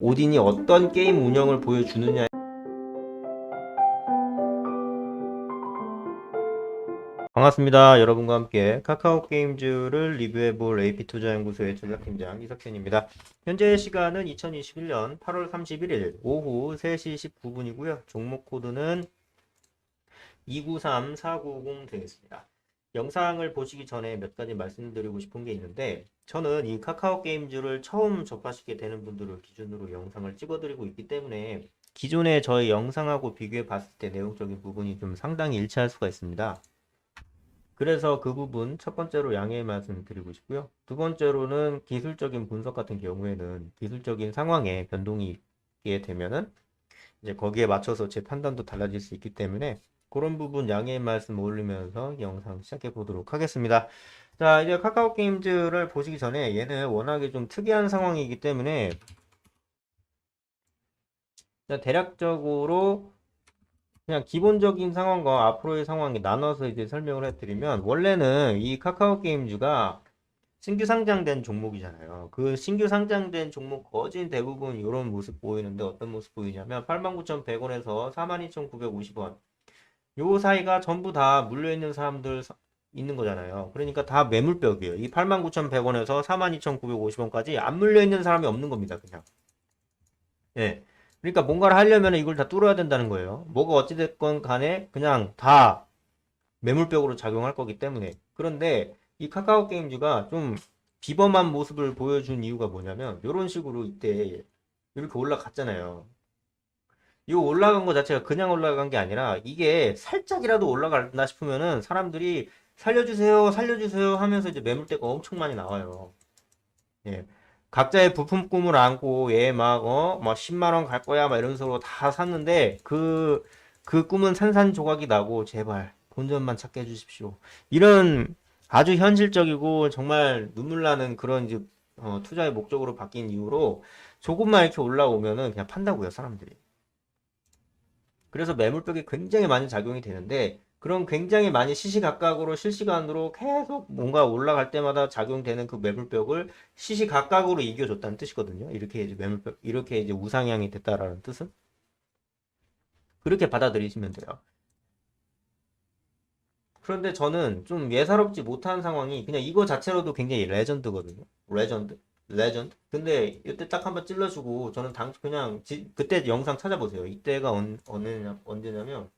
오딘이 어떤 게임 운영을 보여주느냐 반갑습니다. 여러분과 함께 카카오 게임즈를 리뷰해볼 AP투자연구소의 전략팀장 이석현입니다. 현재 시간은 2021년 8월 31일 오후 3시 19분이고요. 종목 코드는 293490 되겠습니다. 영상을 보시기 전에 몇 가지 말씀드리고 싶은 게 있는데 저는 이 카카오 게임즈를 처음 접하시게 되는 분들을 기준으로 영상을 찍어드리고 있기 때문에 기존의 저의 영상하고 비교해 봤을 때 내용적인 부분이 좀 상당히 일치할 수가 있습니다. 그래서 그 부분 첫 번째로 양해의 말씀 드리고 싶고요. 두 번째로는 기술적인 분석 같은 경우에는 기술적인 상황에 변동이 있게 되면은 이제 거기에 맞춰서 제 판단도 달라질 수 있기 때문에 그런 부분 양해의 말씀 올리면서 영상 시작해 보도록 하겠습니다. 자, 이제 카카오 게임즈를 보시기 전에 얘는 워낙에 좀 특이한 상황이기 때문에 자, 대략적으로 그냥 기본적인 상황과 앞으로의 상황이 나눠서 이제 설명을 해드리면 원래는 이 카카오 게임즈가 신규 상장된 종목이잖아요. 그 신규 상장된 종목 거진 대부분 이런 모습 보이는데 어떤 모습 보이냐면 89,100원에서 42,950원 요 사이가 전부 다 물려있는 사람들 사- 있는 거잖아요. 그러니까 다 매물벽이에요. 이 89,100원에서 42,950원까지 안 물려 있는 사람이 없는 겁니다. 그냥. 예. 그러니까 뭔가를 하려면 이걸 다 뚫어야 된다는 거예요. 뭐가 어찌됐건 간에 그냥 다 매물벽으로 작용할 거기 때문에. 그런데 이 카카오 게임즈가 좀 비범한 모습을 보여준 이유가 뭐냐면 이런 식으로 이때 이렇게 올라갔잖아요. 이 올라간 거 자체가 그냥 올라간 게 아니라 이게 살짝이라도 올라간다 싶으면은 사람들이 살려주세요, 살려주세요 하면서 이제 매물대가 엄청 많이 나와요. 예. 각자의 부품 꿈을 안고 얘막 어, 막 10만 원 갈 거야 막 이런 식으로 다 샀는데 그 그 꿈은 산산조각이 나고 제발 본전만 찾게 해주십시오. 이런 아주 현실적이고 정말 눈물 나는 그런 이제 어, 투자의 목적으로 바뀐 이후로 조금만 이렇게 올라오면은 그냥 판다고요 사람들이. 그래서 매물벽이 굉장히 많이 작용이 되는데 그런 굉장히 많이 시시각각으로 실시간으로 계속 뭔가 올라갈 때마다 작용되는 그 매물벽을 시시각각으로 이겨줬다는 뜻이거든요. 이렇게 이제 매물벽 이렇게 이제 우상향이 됐다라는 뜻은 그렇게 받아들이시면 돼요. 그런데 저는 좀 예사롭지 못한 상황이 그냥 이거 자체로도 굉장히 레전드거든요. 레전드. 레전드. 근데 이때 딱 한번 찔러주고 저는 당 그냥 지- 그때 영상 찾아보세요. 이때가 언, 어느냐, 언제냐면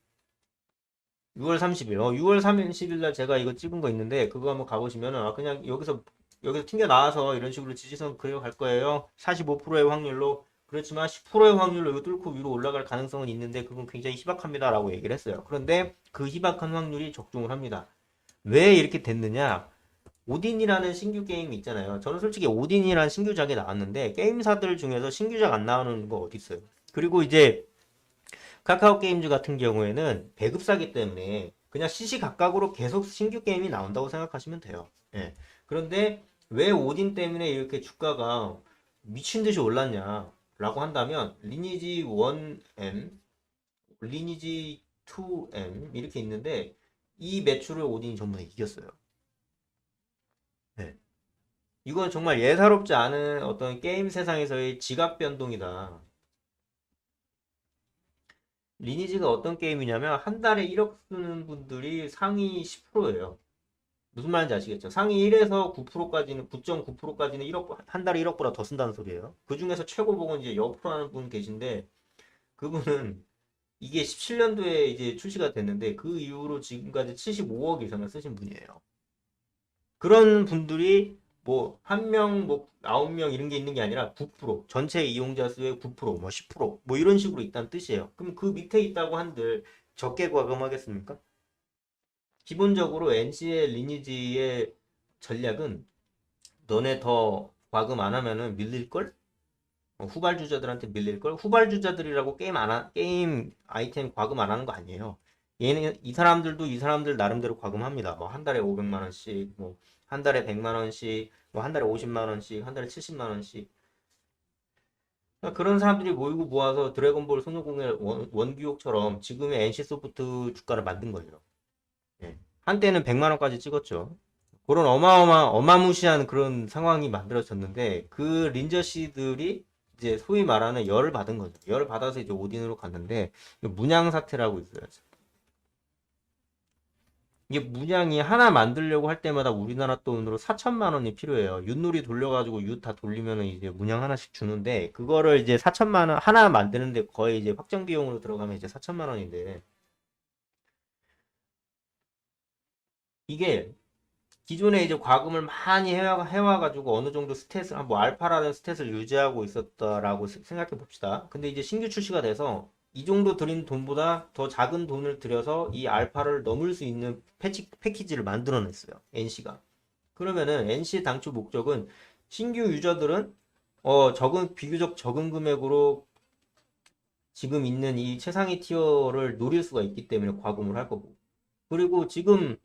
6월 30일. 어, 6월 30일 날 제가 이거 찍은 거 있는데 그거 한번 가보시면은 아 그냥 여기서 여기서 튕겨 나와서 이런 식으로 지지선 그려갈 거예요. 45%의 확률로. 그렇지만 10%의 확률로 이거 뚫고 위로 올라갈 가능성은 있는데 그건 굉장히 희박합니다라고 얘기를 했어요. 그런데 그 희박한 확률이 적중을 합니다. 왜 이렇게 됐느냐? 오딘이라는 신규 게임이 있잖아요. 저는 솔직히 오딘이라는 신규작이 나왔는데 게임사들 중에서 신규작 안 나오는 거 어디 있어요? 그리고 이제 카카오 게임즈 같은 경우에는 배급사기 때문에 그냥 시시각각으로 계속 신규 게임이 나온다고 생각하시면 돼요. 예. 그런데 왜 오딘 때문에 이렇게 주가가 미친 듯이 올랐냐? 라고 한다면 리니지 1M, 리니지 2M 이렇게 있는데 이 매출을 오딘이 전부 다 이겼어요. 네. 이건 정말 예사롭지 않은 어떤 게임 세상에서의 지각 변동이다. 리니지가 어떤 게임이냐면 한 달에 1억 쓰는 분들이 상위 10%예요. 무슨 말인지 아시겠죠? 상위 1에서 9%까지는 9.9%까지는 1억 한 달에 1억보다 더 쓴다는 소리예요. 그 중에서 최고봉은 이제 옆으로 하는 분 계신데 그분은 이게 17년도에 이제 출시가 됐는데 그 이후로 지금까지 75억 이상을 쓰신 분이에요. 그런 분들이 뭐 한 명, 뭐 아홉 명 이런 게 있는 게 아니라 9% 전체 이용자 수의 9%, 뭐 10%뭐 이런 식으로 있다는 뜻이에요. 그럼 그 밑에 있다고 한들 적게 과금하겠습니까? 기본적으로 NC의 리니지의 전략은 너네 더 과금 안 하면은 밀릴걸? 어, 후발주자들한테 밀릴걸? 후발주자들이라고 게임 안 하, 게임 아이템 과금 안 하는 거 아니에요. 얘는 이 사람들도 이 사람들 나름대로 과금합니다. 뭐 한 달에 500만 원씩, 뭐 한 달에 100만 원씩, 뭐 한 달에 50만 원씩, 한 달에 70만 원씩. 그러니까 그런 사람들이 모이고 모아서 드래곤볼 손오공의 원, 원규옥처럼 지금의 NC소프트 주가를 만든 거예요. 예. 한때는 100만 원까지 찍었죠. 그런 어마어마 어마무시한 그런 상황이 만들어졌는데 그 린저 씨들이 이제 소위 말하는 열을 받은 거죠. 열을 받아서 이제 오딘으로 갔는데 문양 사태라고 있어요. 이게 문양이 하나 만들려고 할 때마다 우리나라 돈으로 4천만 원이 필요해요. 윷놀이 돌려가지고 윷 다 돌리면은 이제 문양 하나씩 주는데 그거를 이제 4천만 원 하나 만드는데 거의 이제 확정 비용으로 들어가면 이제 4천만 원인데 이게 기존에 이제 과금을 많이 해와, 해와가지고 어느 정도 스탯을, 뭐 알파라는 스탯을 유지하고 있었다라고 세- 생각해 봅시다. 근데 이제 신규 출시가 돼서 이 정도 들인 돈보다 더 작은 돈을 들여서 이 알파를 넘을 수 있는 패치, 패키지를 만들어냈어요. NC가. 그러면은 NC의 당초 목적은 신규 유저들은 어, 적은, 비교적 적은 금액으로 지금 있는 이 최상위 티어를 노릴 수가 있기 때문에 과금을 할 거고. 그리고 지금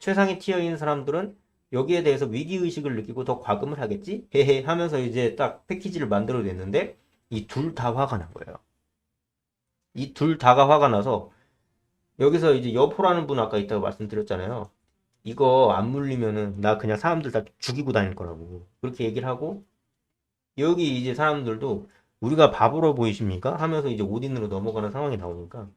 최상위 티어인 사람들은 여기에 대해서 위기의식을 느끼고 더 과금을 하겠지? 헤헤 하면서 이제 딱 패키지를 만들어냈는데 이 둘 다 화가 난 거예요. 이 둘 다가 화가 나서 여기서 이제 여포라는 분 아까 있다고 말씀드렸잖아요. 이거 안 물리면은 나 그냥 사람들 다 죽이고 다닐 거라고. 그렇게 얘기를 하고 여기 이제 사람들도 우리가 바보로 보이십니까? 하면서 이제 오딘으로 넘어가는 상황이 나오니까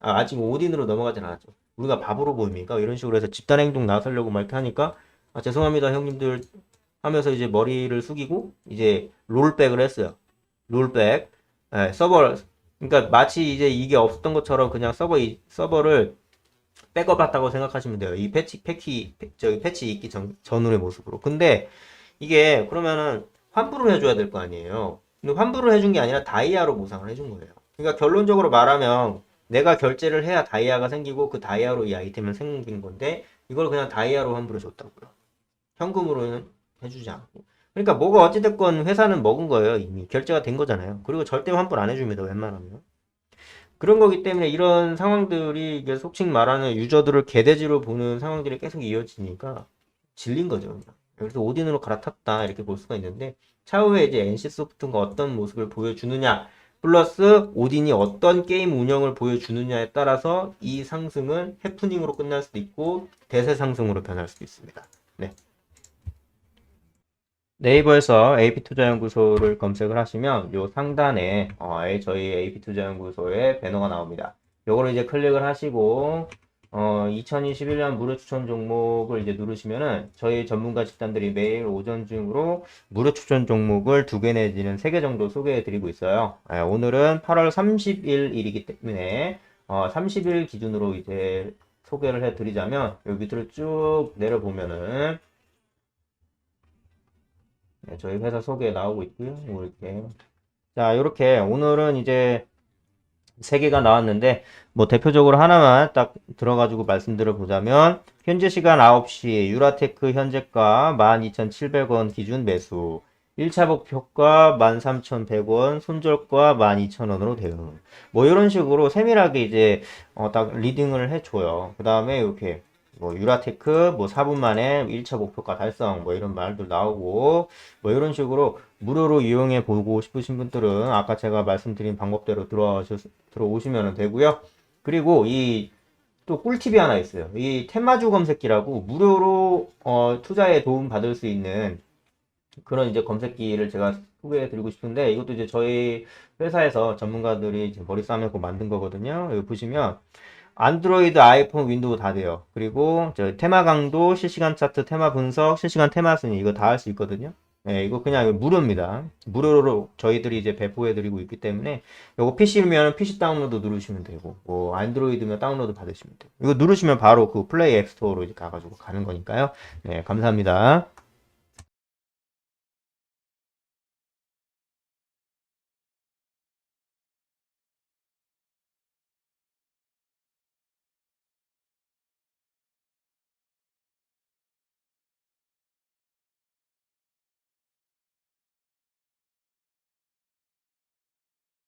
아, 아직 오딘으로 넘어가진 않았죠. 우리가 바보로 보입니까? 이런 식으로 해서 집단 행동 나서려고 막 이렇게 하니까 아, 죄송합니다 형님들 하면서 이제 머리를 숙이고 이제 롤백을 했어요. 롤백 예, 서버 그러니까 마치 이제 이게 없었던 것처럼 그냥 서버 이- 서버를 백업했다고 생각하시면 돼요. 이 패치 패키 저기 패치 있기 전 전후의 모습으로. 근데 이게 그러면은 환불을 해줘야 될 거 아니에요. 근데 환불을 해준 게 아니라 다이아로 보상을 해준 거예요. 그러니까 결론적으로 말하면 내가 결제를 해야 다이아가 생기고 그 다이아로 이 아이템은 생긴 건데 이걸 그냥 다이아로 환불해 줬다고요. 현금으로는 해주지 않고. 그러니까 뭐가 어찌됐건 회사는 먹은 거예요. 이미 결제가 된 거잖아요. 그리고 절대 환불 안 해줍니다. 웬만하면. 그런 거기 때문에 이런 상황들이 이게 속칭 말하는 유저들을 개돼지로 보는 상황들이 계속 이어지니까 질린 거죠. 그래서 오딘으로 갈아탔다 이렇게 볼 수가 있는데 차후에 이제 NC 소프트가 어떤 모습을 보여주느냐 플러스 오딘이 어떤 게임 운영을 보여주느냐에 따라서 이 상승은 해프닝으로 끝날 수도 있고 대세 상승으로 변할 수도 있습니다. 네. 네이버에서 AP투자연구소를 검색을 하시면 요 상단에 어, 저희 AP투자연구소의 배너가 나옵니다. 요거를 이제 클릭을 하시고 어, 2021년 무료 추천 종목을 이제 누르시면은 저희 전문가 집단들이 매일 오전 중으로 무료 추천 종목을 두 개 내지는 세 개 정도 소개해 드리고 있어요. 예, 오늘은 8월 30일이기 때문에 어, 30일 기준으로 이제 소개를 해 드리자면 여기 밑으로 쭉 내려보면은 네, 저희 회사 소개 나오고 있고요. 뭐 이렇게. 자 이렇게 오늘은 이제 세 개가 나왔는데 뭐 대표적으로 하나만 딱 들어가지고 말씀드려 보자면 현재 시간 9시 유라테크 현재가 12,700원 기준 매수. 1차 목표가 13,100원 손절가 12,000원으로 대응 뭐 이런 식으로 세밀하게 이제 어, 딱 리딩을 해줘요. 그 다음에 이렇게 뭐 유라테크 뭐 4분 만에 1차 목표가 달성 뭐 이런 말도 나오고 뭐 이런 식으로 무료로 이용해 보고 싶으신 분들은 아까 제가 말씀드린 방법대로 들어오셔, 들어오시면 되고요. 그리고 이 또 꿀팁이 하나 있어요. 이 테마주 검색기라고 무료로 어, 투자에 도움 받을 수 있는 그런 이제 검색기를 제가 소개해 드리고 싶은데 이것도 이제 저희 회사에서 전문가들이 머리 싸매고 만든 거거든요. 여기 보시면 안드로이드, 아이폰, 윈도우 다 돼요. 그리고 저 테마 강도, 실시간 차트, 테마 분석, 실시간 테마 순위 이거 다 할 수 있거든요. 네, 이거 그냥 무료입니다. 무료로 저희들이 이제 배포해 드리고 있기 때문에 이거 PC면 PC 다운로드 누르시면 되고 뭐 안드로이드면 다운로드 받으시면 돼요. 이거 누르시면 바로 그 플레이 앱 스토어로 이제 가가지고 가는 거니까요. 네, 감사합니다.